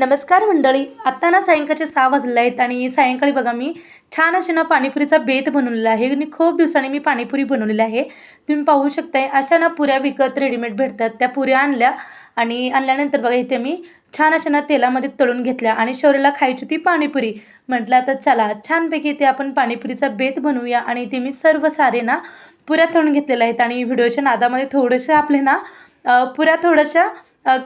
नमस्कार मंडळी. आत्ता ना सायंकाळचे सहा वाजले आहेत आणि सायंकाळी बघा मी छान असे ना पाणीपुरीचा बेत बनवलेला आहे. आणि खूप दिवसांनी मी पाणीपुरी बनवलेली आहे. तुम्ही पाहू शकताय अशा ना पुऱ्या विकत रेडीमेड भेटतात. त्या पुऱ्या आणल्या आणि आणल्यानंतर बघा इथे मी छान अशा ना तेलामध्ये तळून घेतल्या आणि शौर्याला खायची होती पाणीपुरी. म्हटलं आता चला छानपैकी इथे आपण पाणीपुरीचा बेत बनवूया. आणि ते मी सर्व सारे ना पुऱ्या तळून घेतलेल्या आहेत. आणि व्हिडिओच्या नादामध्ये थोडेसे आपले ना पुऱ्या थोड्याशा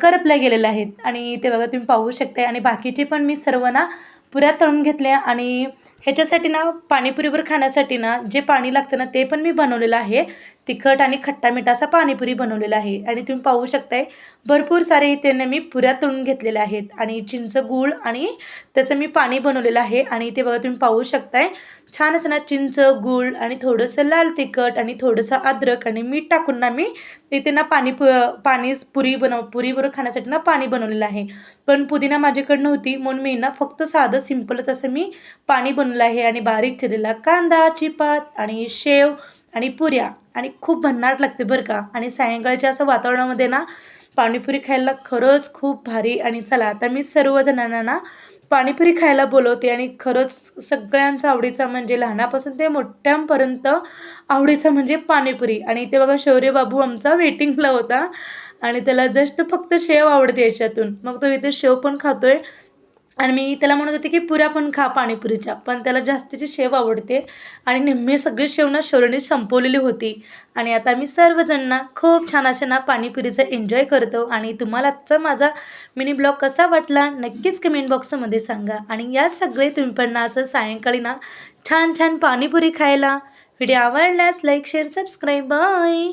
करपल्या गेलेल्या आहेत. आणि ते बघा तुम्ही पाहू शकता आणि बाकीचे पण मी सर्व ना पुऱ्या तळून घेतल्या. आणि ह्याच्यासाठी ना पाणीपुरीवर खाण्यासाठी ना जे पाणी लागतं ना ते पण मी बनवलेलं आहे. तिखट आणि खट्टा मीठ असा पाणीपुरी बनवलेला आहे. आणि तुम्ही पाहू शकताय भरपूर सारे इथे मी पुऱ्या तळून घेतलेल्या आहेत. आणि चिंच गूळ आणि त्याचं मी पाणी बनवलेलं आहे. आणि ते बघा तुम्ही पाहू शकताय छान असं ना चिंच गूळ आणि थोडंसं लाल तिखट आणि थोडंसं अद्रक आणि मीठ टाकून ना मी इथे ना पाणी पु पाणी पुरी बनव पुरीबरोबर खाण्यासाठी ना पाणी बनवलेलं आहे. पण पुदिना माझ्याकडनं होती म्हणून मी ना फक्त साधं सिम्पलच असं मी पाणी बनवलं आहे. आणि बारीक चिरलेला कांदा चिपात आणि शेव आणि पुऱ्या. आणि खूप भन्नाट लागते बरं का. आणि सायंकाळच्या असं वातावरणामध्ये ना पाणीपुरी खायला खरंच खूप भारी आणि चला आता मी सर्वजणांना ना पाणीपुरी खायला बोलवते आणि खरंच सगळ्यांचा आवडीचा म्हणजे लहानापासून ते मोठ्यांपर्यंत आवडीचा म्हणजे पाणीपुरी. आणि ते बघा शौर्य बाबू आमचा वेटिंगला होता आणि त्याला जस्ट फक्त शेव आवडते याच्यातून. मग तो इथे शेव पण खातोय. आणि मी त्याला म्हणत होते की पुऱ्या पण खा पाणीपुरीच्या पण त्याला जास्तीची शेव आवडते. आणि नेहमी सगळी शेव ना संपवलेली होती. आणि आता मी सर्वजणांना खूप छान असे ना पाणीपुरीचं एन्जॉय करतो. आणि तुम्हाला आजचा माझा मिनी ब्लॉग कसा वाटला नक्कीच कमेंट बॉक्समध्ये सांगा. आणि या सगळे तुम्ही पण ना असं सायंकाळी ना छान छान पाणीपुरी खायला. व्हिडिओ आवडल्यास लाईक शेअर सबस्क्राईब बाय